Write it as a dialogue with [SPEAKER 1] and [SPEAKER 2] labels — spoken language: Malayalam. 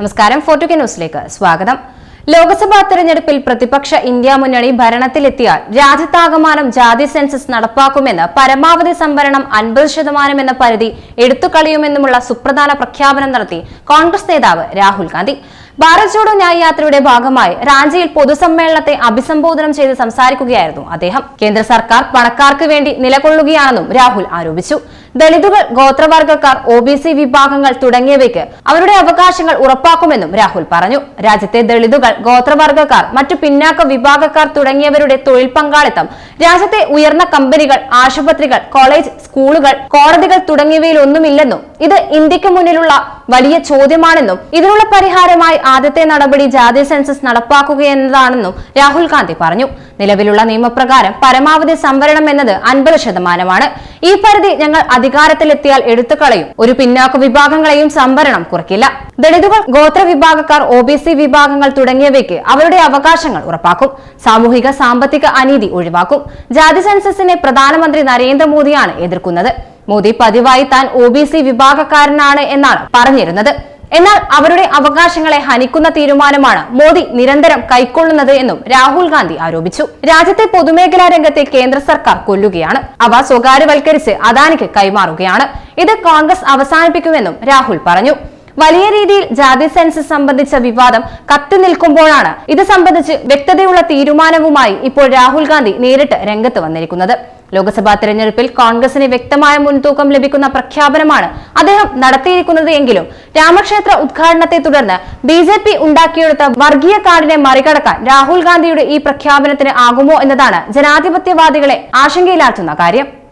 [SPEAKER 1] നമസ്കാരം ഫോർട്ടുക ന്യൂസിലേക്ക് സ്വാഗതം ലോക്സഭാ തെരഞ്ഞെടുപ്പിൽ പ്രതിപക്ഷ ഇന്ത്യ മുന്നണി ഭരണത്തിലെത്തിയാൽ രാജ്യത്താകമാനം ജാതി സെൻസസ് നടപ്പാക്കുമെന്ന് പരമാവധി സംവരണം അൻപത് ശതമാനം എന്ന പരിധി എടുത്തുകളയുമെന്നുമുള്ള സുപ്രധാന പ്രഖ്യാപനം നടത്തി കോൺഗ്രസ് നേതാവ് രാഹുൽ ഗാന്ധി ഭാരത് ജോഡോ യാത്രയുടെ ഭാഗമായി റാഞ്ചിയിൽ പൊതുസമ്മേളനത്തെ അഭിസംബോധന ചെയ്ത് സംസാരിക്കുകയായിരുന്നു അദ്ദേഹം കേന്ദ്ര സർക്കാർ പണക്കാർക്ക് വേണ്ടി നിലകൊള്ളുകയാണെന്നും രാഹുൽ ആരോപിച്ചു ദളിതുകൾ ഗോത്രവർഗക്കാർ ഒ ബി സി വിഭാഗങ്ങൾ തുടങ്ങിയവയ്ക്ക് അവരുടെ അവകാശങ്ങൾ ഉറപ്പാക്കുമെന്നും രാഹുൽ പറഞ്ഞു രാജ്യത്തെ ദളിതുകൾ ഗോത്രവർഗക്കാർ മറ്റു പിന്നാക്ക വിഭാഗക്കാർ തുടങ്ങിയവരുടെ തൊഴിൽ പങ്കാളിത്തം രാജ്യത്തെ ഉയർന്ന കമ്പനികൾ ആശുപത്രികൾ കോളേജ് സ്കൂളുകൾ കോടതികൾ തുടങ്ങിയവയിലൊന്നുമില്ലെന്നും ഇത് ഇന്ത്യക്ക് മുന്നിലുള്ള വലിയ ചോദ്യമാണെന്നും ഇതിനുള്ള പരിഹാരമായി ആദ്യത്തെ നടപടി ജാതി സെൻസസ് നടപ്പാക്കുകയെന്നതാണെന്നും രാഹുൽ ഗാന്ധി പറഞ്ഞു നിലവിലുള്ള നിയമപ്രകാരം പരമാവധി സംവരണം എന്നത് അൻപത് ശതമാനമാണ് ഈ പരിധി ഞങ്ങൾ അധികാരത്തിലെത്തിയാൽ എടുത്തുകളയും ഒരു പിന്നാക്ക വിഭാഗങ്ങളെയും സംവരണം കുറയ്ക്കില്ല ദളിതുകൾ ഗോത്ര വിഭാഗക്കാർ ഒ ബി സി വിഭാഗങ്ങൾ തുടങ്ങിയവയ്ക്ക് അവരുടെ അവകാശങ്ങൾ ഉറപ്പാക്കും സാമൂഹിക സാമ്പത്തിക അനീതി ഒഴിവാക്കും ജാതി സെൻസസിനെ പ്രധാനമന്ത്രി നരേന്ദ്രമോദിയാണ് എതിർക്കുന്നത് മോദി പതിവായി താൻ ഒ ബി സി വിഭാഗക്കാരനാണ് എന്നാണ് പറഞ്ഞിരുന്നത് എന്നാൽ അവരുടെ അവകാശങ്ങളെ ഹനിക്കുന്ന തീരുമാനമാണ് മോദി നിരന്തരം കൈക്കൊള്ളുന്നത് എന്നും രാഹുൽ ഗാന്ധി ആരോപിച്ചു രാജ്യത്തെ പൊതുമേഖലാ രംഗത്തെ കേന്ദ്ര സർക്കാർ കൊല്ലുകയാണ് അവ സ്വകാര്യവൽക്കരിച്ച് അദാനിക്ക് കൈമാറുകയാണ് ഇത് കോൺഗ്രസ് അവസാനിപ്പിക്കുമെന്നും രാഹുൽ പറഞ്ഞു വലിയ രീതിയിൽ ജാതി സെൻസസ് സംബന്ധിച്ച വിവാദം കത്തി നിൽക്കുമ്പോഴാണ് ഇത് സംബന്ധിച്ച് വ്യക്തതയുള്ള തീരുമാനവുമായി ഇപ്പോൾ രാഹുൽ ഗാന്ധി നേരിട്ട് രംഗത്ത് വന്നിരിക്കുന്നത് ലോക്സഭാ തെരഞ്ഞെടുപ്പിൽ കോൺഗ്രസിന് വ്യക്തമായ മുൻതൂക്കം ലഭിക്കുന്ന പ്രഖ്യാപനമാണ് അദ്ദേഹം നടത്തിയിരിക്കുന്നത് എങ്കിലും രാമക്ഷേത്ര ഉദ്ഘാടനത്തെ തുടർന്ന് ബി ജെ പി ഉണ്ടാക്കിയെടുത്ത വർഗീയ കാർഡിനെ മറികടക്കാൻ രാഹുൽ ഗാന്ധിയുടെ ഈ പ്രഖ്യാപനത്തിന് ആകുമോ എന്നതാണ് ജനാധിപത്യവാദികളെ ആശങ്കയിലാഴ്ത്തുന്ന കാര്യം